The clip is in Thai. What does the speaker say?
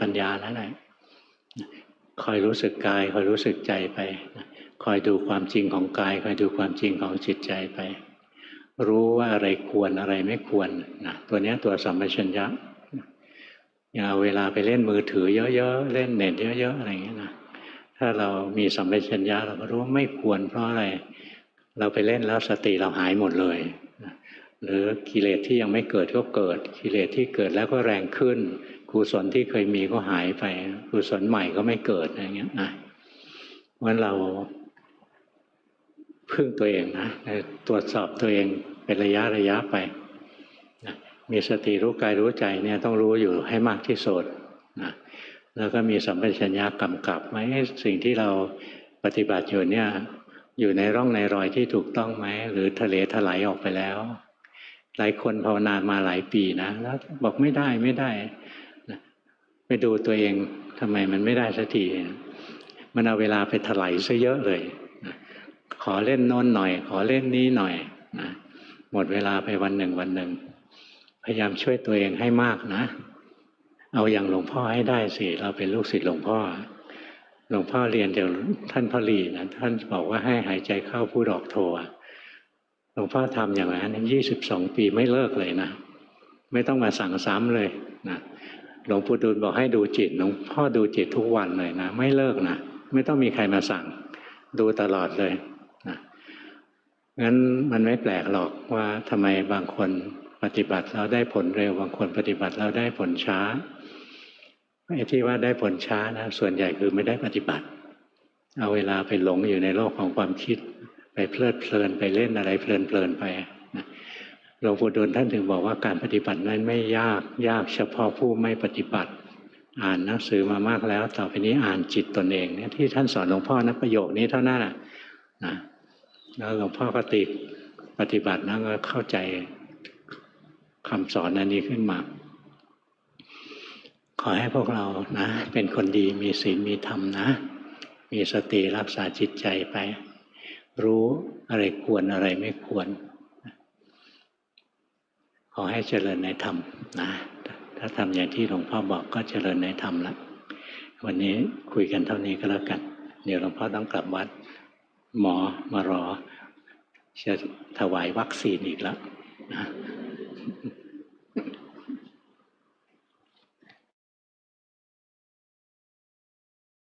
ปัญญาแล้วแหละคอยรู้สึกกายคอยรู้สึกใจไป คอยดูความจริงของกาย คอยดูความจริงของจิตใจไป รู้ว่าอะไรควรอะไรไม่ควรนะตัวนี้ตัวสัมปชัญญะอย่าเอาเวลาไปเล่นมือถือเยอะๆเล่นเน็ตเยอะๆอะไรอย่างเงี้ยนะถ้าเรามีสัมปชัญญะเราก็รู้ว่าไม่ควรเพราะอะไร เราไปเล่นแล้วสติเราหายหมดเลยหรือกิเลสที่ยังไม่เกิดก็เกิดกิเลสที่เกิดแล้วก็แรงขึ้น กุศลที่เคยมีก็หายไปกุศลใหม่ก็ไม่เกิดอะไรเงี้ยนะเพราะเราพึ่งตัวเองนะตรวจสอบตัวเองเป็นระยะระยะไปนะมีสติรู้กายรู้ใจเนี่ยต้องรู้อยู่ให้มากที่สุดนะแล้วก็มีสัมปชัญญะกำกับไหมสิ่งที่เราปฏิบัติอยู่เนี่ยอยู่ในร่องในรอยที่ถูกต้องไหมหรือทะเลถลายออกไปแล้ว หลายคนภาวนามาหลายปีนะแล้วบอกไม่ได้ไม่ได้ ไปดูตัวเองทำไมมันไม่ได้สักทีมันเอาเวลาไปถลายซะเยอะเลย ขอเล่นโน้นหน่อย ขอเล่นนี้หน่อยนะหมดเวลาไปวันหนึ่งวันหนึ่ง พยายามช่วยตัวเองให้มากนะ เอาอย่างหลวงพ่อให้ได้สิ เราเป็นลูกศิษย์หลวงพ่อ หลวงพ่อเรียนเดี๋ยวท่านพ่อลีนะ ท่านบอกว่าให้หายใจเข้าพูดออกโทหลวงพ่อทำอย่างนั้นยี่สิบสองปีไม่เลิกเลยนะ ไม่ต้องมาสั่งซ้ำเลยนะ หลวงปู่ดูลบอกให้ดูจิตหลวงพ่อดูจิตทุกวันเลยนะไม่เลิกนะไม่ต้องมีใครมาสั่ง ดูตลอดเลยนะงั้นมันไม่แปลกหรอกว่าทำไมบางคนปฏิบัติแล้วได้ผลเร็ว บางคนปฏิบัติแล้วได้ผลช้าไอ้ที่ว่าได้ผลช้านะส่วนใหญ่คือไม่ได้ปฏิบัติ เอาเวลาไปหลงอยู่ในโลกของความคิด ไปเพลิดเพลินไปเล่นอะไรเพลินเพลินไป ลวงปู่ดูลท่านถึงบอกว่าการปฏิบัตินั้นไม่ยากยากเฉพาะผู้ไม่ปฏิบัติ อ่านหนังสือมามากแล้ว ต่อไปนี้อ่านจิตตนเองเนี่ยที่ท่านสอนหลวงพ่อนะประโยคนี้เท่านั้นนะแล้วหลวงพ่อก็ติดปฏิบัติแล้วก็เข้าใจคำสอนอันนี้ขึ้นมา ขอให้พวกเรานะ เป็นคนดีมีศีลมีธรรมนะ มีสติรักษาจิตใจไป รู้อะไรควรอะไรไม่ควร ขอให้เจริญในธรรมนะถ้าทำอย่างที่หลวงพ่อบอกก็เจริญในธรรมละวันนี้คุยกันเท่านี้ก็แล้วกัน เดี๋ยวหลวงพ่อต้องกลับวัด หมอมารอจะถวายวัคซีนอีกแล้วนะ